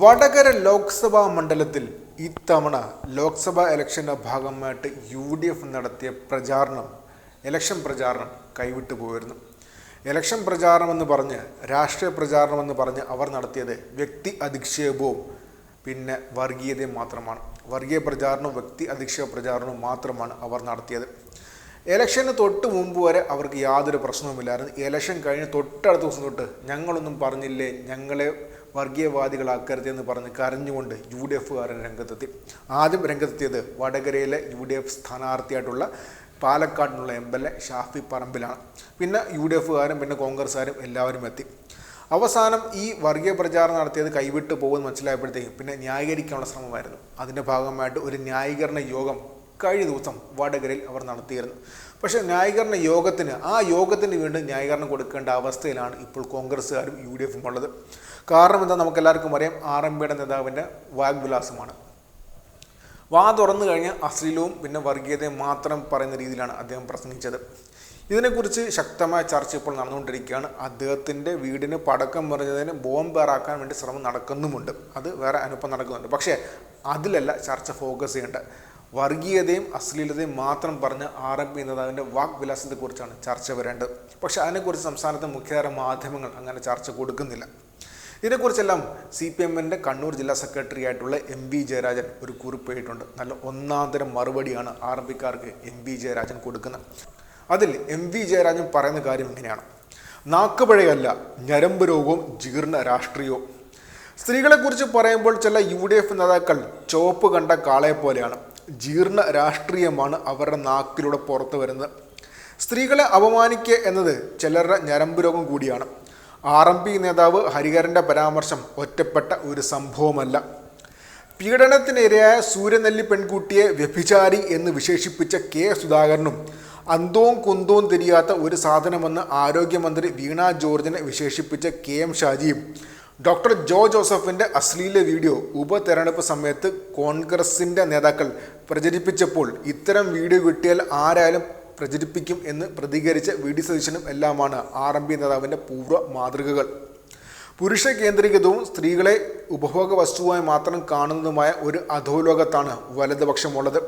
വടകര ലോക്സഭാ മണ്ഡലത്തിൽ ഇത്തവണ ലോക്സഭാ ഇലക്ഷന്റെ ഭാഗമായിട്ട് യു ഡി എഫ് നടത്തിയ പ്രചാരണം ഇലക്ഷൻ പ്രചാരണം കൈവിട്ടു പോയിരുന്നു. ഇലക്ഷൻ പ്രചാരണം എന്ന് പറഞ്ഞ് രാഷ്ട്രീയ പ്രചാരണം എന്ന് പറഞ്ഞ് അവർ നടത്തിയത് വ്യക്തി അധിക്ഷേപവും പിന്നെ വർഗീയതയും മാത്രമാണ്. വർഗീയ പ്രചാരണവും വ്യക്തി അധിക്ഷേപ പ്രചാരണവും മാത്രമാണ് അവർ നടത്തിയത്. ഇലക്ഷന് തൊട്ട് മുമ്പ് വരെ അവർക്ക് യാതൊരു പ്രശ്നവുമില്ലായിരുന്നു. ഇലക്ഷൻ കഴിഞ്ഞ് തൊട്ടടുത്ത ദിവസം തൊട്ട് ഞങ്ങളൊന്നും പറഞ്ഞില്ലേ ഞങ്ങളെ വർഗീയവാദികളാക്കരുത് എന്ന് പറഞ്ഞ് കരഞ്ഞുകൊണ്ട് യു ഡി എഫുകാരൻ രംഗത്തെത്തി. ആദ്യം രംഗത്തെത്തിയത് വടകരയിലെ യു ഡി എഫ് സ്ഥാനാർത്ഥിയായിട്ടുള്ള പാലക്കാടിനുള്ള എം എൽ എ ഷാഫി പറമ്പിലാണ്. പിന്നെ യു ഡി എഫുകാരും പിന്നെ കോൺഗ്രസ്സുകാരും എല്ലാവരും എത്തി. അവസാനം ഈ വർഗീയ പ്രചാരണം നടത്തിയത് കൈവിട്ട് പോകുമെന്ന് മനസ്സിലായപ്പോഴത്തേക്കും പിന്നെ ന്യായീകരിക്കാനുള്ള ശ്രമമായിരുന്നു. അതിന്റെ ഭാഗമായിട്ട് ഒരു ന്യായീകരണ യോഗം കഴിഞ്ഞ ദിവസം വടകരയിൽ അവർ നടത്തിയിരുന്നു. പക്ഷേ ന്യായീകരണ യോഗത്തിന് ആ യോഗത്തിന് വീണ്ടും ന്യായീകരണം കൊടുക്കേണ്ട അവസ്ഥയിലാണ് ഇപ്പോൾ കോൺഗ്രസ്സുകാരും യു ഡി എഫും ഉള്ളത്. കാരണം എന്താ നമുക്ക് എല്ലാവർക്കും അറിയാം ആർ എം പിയുടെ നേതാവിന്റെ വാഗ്വിലാസമാണ്. വാ തുറന്നു കഴിഞ്ഞ് അശ്ലീലവും പിന്നെ വർഗീയതയും മാത്രം പറയുന്ന രീതിയിലാണ് അദ്ദേഹം പ്രസംഗിച്ചത്. ഇതിനെക്കുറിച്ച് ശക്തമായ ചർച്ച ഇപ്പോൾ നടന്നുകൊണ്ടിരിക്കുകയാണ്. അദ്ദേഹത്തിന്റെ വീടിന് പടക്കം പറഞ്ഞതിന് ബോംബേറാക്കാൻ വേണ്ടി ശ്രമം നടക്കുന്നുമുണ്ട്. അത് വേറെ അനുഭവം നടക്കുന്നുണ്ട്. പക്ഷേ അതിലല്ല ചർച്ച ഫോക്കസ് ചെയ്യേണ്ടത്. വർഗീയതയും അശ്ലീലതയും മാത്രം പറഞ്ഞ് ആർ എം പി നേതാവിന്റെ കുറിച്ചാണ് ചർച്ച വരേണ്ടത്. പക്ഷേ അതിനെക്കുറിച്ച് സംസ്ഥാനത്തെ മുഖ്യധാര മാധ്യമങ്ങൾ അങ്ങനെ ചർച്ച കൊടുക്കുന്നില്ല. ഇതിനെക്കുറിച്ചെല്ലാം സി പി എമ്മിന്റെ കണ്ണൂർ ജില്ലാ സെക്രട്ടറി ആയിട്ടുള്ള എം വി ജയരാജൻ ഒരു കുറിപ്പ് എഴുതിയിട്ടുണ്ട് നല്ല ഒന്നാന്തരം മറുപടിയാണ് ആർ എം പിക്കാർക്ക് എം വി ജയരാജൻ കൊടുക്കുന്നത്. അതിൽ എം വി ജയരാജൻ പറയുന്ന കാര്യം ഇങ്ങനെയാണ്. നാക്കുപഴയല്ല ഞരമ്പ് രോഗവും ജീർണ രാഷ്ട്രീയവും. സ്ത്രീകളെക്കുറിച്ച് പറയുമ്പോൾ ചില യു ഡി എഫ് നേതാക്കൾ ചുവപ്പ് കണ്ട കാളയെ പോലെയാണ് ജീർണ രാഷ്ട്രീയമാണ് അവരുടെ നാക്കിലൂടെ പുറത്തു വരുന്നത്. സ്ത്രീകളെ അപമാനിക്കുക എന്നത് ചിലരുടെ ഞരമ്പ് രോഗം കൂടിയാണ്. ആർ എം പി നേതാവ് ഹരിഹരന്റെ പരാമർശം ഒറ്റപ്പെട്ട ഒരു സംഭവമല്ല. പീഡനത്തിനിരയായ സൂര്യനെല്ലി പെൺകുട്ടിയെ വ്യഭിചാരി എന്ന് വിശേഷിപ്പിച്ച കെ സുധാകരനും അന്തവും കുന്തവും തിരിയാത്ത ഒരു സാധനമെന്ന് ആരോഗ്യമന്ത്രി വീണ ജോർജിനെ വിശേഷിപ്പിച്ച കെ എം ഷാജിയും ഡോക്ടർ ജോ ജോസഫിന്റെ അശ്ലീല വീഡിയോ ഉപതെരഞ്ഞെടുപ്പ് സമയത്ത് കോൺഗ്രസിന്റെ നേതാക്കൾ പ്രചരിപ്പിച്ചപ്പോൾ ഇത്തരം വീഡിയോ കിട്ടിയാൽ ആരായാലും പ്രചരിപ്പിക്കും എന്ന് പ്രതികരിച്ച വി ഡി സതീശനും എല്ലാമാണ് ആർ എം പി നേതാവിന്റെ പൂർവ മാതൃകകൾ. പുരുഷ കേന്ദ്രീകൃതവും സ്ത്രീകളെ ഉപഭോഗ വസ്തുവായി മാത്രം കാണുന്നതുമായ ഒരു അധോലോകത്താണ് വലതുപക്ഷമുള്ളത്.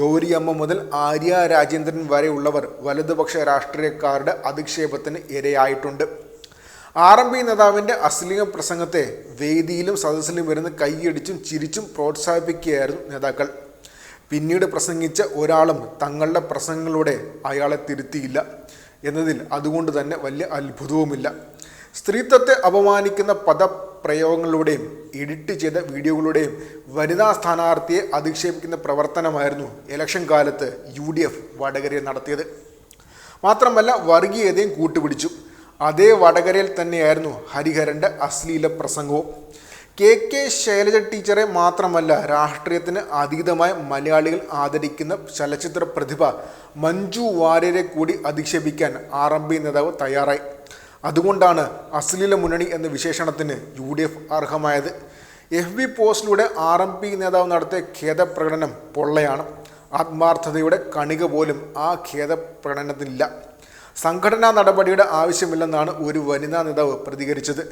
ഗൗരിയമ്മ മുതൽ ആര്യ രാജേന്ദ്രൻ വരെയുള്ളവർ വലതുപക്ഷ രാഷ്ട്രീയക്കാരുടെ അധിക്ഷേപത്തിന് ഇരയായിട്ടുണ്ട്. ആർ എം പി നേതാവിന്റെ അശ്ലീല പ്രസംഗത്തെ വേദിയിലും സദസ്സിലും വരുന്ന കൈയടിച്ചും ചിരിച്ചും പ്രോത്സാഹിപ്പിക്കുകയായിരുന്നു നേതാക്കൾ. പിന്നീട് പ്രസംഗിച്ച ഒരാളും തങ്ങളുടെ പ്രസംഗങ്ങളുടെ അയാളെ തിരുത്തിയില്ല എന്നതിൽ അതുകൊണ്ട് തന്നെ വലിയ അത്ഭുതവുമില്ല. സ്ത്രീത്വത്തെ അപമാനിക്കുന്ന പദപ്രയോഗങ്ങളുടെയും എഡിറ്റ് ചെയ്ത വീഡിയോകളുടെയും വനിതാ സ്ഥാനാർത്ഥിയെ അധിക്ഷേപിക്കുന്ന പ്രവർത്തനമായിരുന്നു ഇലക്ഷൻ കാലത്ത് യു ഡി എഫ് വടകരയിൽ നടത്തിയത്. മാത്രമല്ല വർഗീയതയും കൂട്ടുപിടിച്ചു. അതേ വടകരയിൽ തന്നെയായിരുന്നു ഹരിഹരന്റെ അശ്ലീല പ്രസംഗവും. കെ കെ ശൈലജ ടീച്ചറെ മാത്രമല്ല രാഷ്ട്രീയത്തിന് അതീതമായ മലയാളികൾ ആദരിക്കുന്ന ചലച്ചിത്ര പ്രതിഭ മഞ്ജു വാര്യരെ കൂടി അധിക്ഷേപിക്കാൻ ആർ എം പി നേതാവ് തയ്യാറായി. അതുകൊണ്ടാണ് അശ്ലീല മുന്നണി എന്ന വിശേഷണത്തിന് യു ഡി എഫ് അർഹമായത്. എഫ് ബി പോസ്റ്റിലൂടെ ആർ എം പി നേതാവ് നടത്തിയ ഖേദപ്രകടനം പൊള്ളയാണ്. ആത്മാർത്ഥതയുടെ കണിക പോലും ആ ഖേദപ്രകടനത്തിനില്ല. സംഘടനാ നടപടിയുടെ ആവശ്യമില്ലെന്നാണ് ഒരു വനിതാ നേതാവ് പ്രതികരിച്ചത്.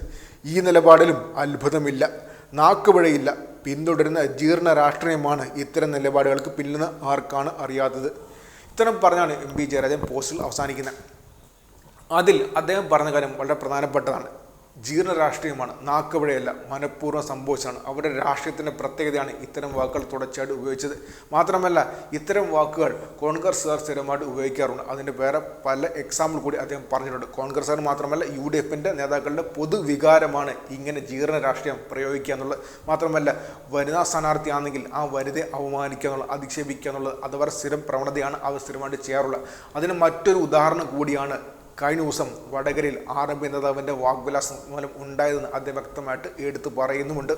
ഈ നിലപാടിലും അത്ഭുതമില്ല. നാക്കുപിഴയില്ല പിന്തുടരുന്ന ജീർണ രാഷ്ട്രീയമാണ് ഇത്തരം നിലപാടുകൾക്ക് പിന്നിൽ ആർക്കാണ് അറിയാത്തത്. ഇത്തരം പറഞ്ഞാണ് എം പി ജയരാജൻ പോസ്റ്റിൽ അവസാനിക്കുന്നത്. അതിൽ അദ്ദേഹം പറഞ്ഞ കാര്യം വളരെ പ്രധാനപ്പെട്ടതാണ്. ജീർണ രാഷ്ട്രീയമാണ് നാക്കവിടെയല്ല മനഃപൂർവം സംഭവിച്ചാണ് അവരുടെ രാഷ്ട്രീയത്തിന്റെ പ്രത്യേകതയാണ് ഇത്തരം വാക്കുകൾ തുടർച്ചയായിട്ട് ഉപയോഗിച്ചത്. മാത്രമല്ല ഇത്തരം വാക്കുകൾ കോൺഗ്രസ്സുകാർ സ്ഥിരമായിട്ട് ഉപയോഗിക്കാറുണ്ട്. അതിന്റെ വേറെ പല എക്സാമ്പിൾ കൂടി അദ്ദേഹം പറഞ്ഞിട്ടുണ്ട്. കോൺഗ്രസ്സുകാർ മാത്രമല്ല യു ഡി എഫിന്റെ നേതാക്കളുടെ പൊതുവികാരമാണ് ഇങ്ങനെ ജീർണ രാഷ്ട്രീയം പ്രയോഗിക്കുക എന്നുള്ളത്. മാത്രമല്ല വനിതാ സ്ഥാനാർത്ഥിയാണെങ്കിൽ ആ വനിതയെ അവമാനിക്കുക എന്നുള്ളത് അധിക്ഷേപിക്കുക എന്നുള്ളത് അത് അവരുടെ സ്ഥിരം പ്രവണതയാണ് അവർ സ്ഥിരമായിട്ട് ചെയ്യാറുള്ളത്. അതിന് മറ്റൊരു ഉദാഹരണം കൂടിയാണ് കഴിഞ്ഞ ദിവസം വടകരയിൽ ആർ എം പി നേതാവിന്റെ വാഗ്വിലാസം മൂലം ഉണ്ടായതെന്ന് അദ്ദേഹം വ്യക്തമായിട്ട് എടുത്തു പറയുന്നുമുണ്ട്.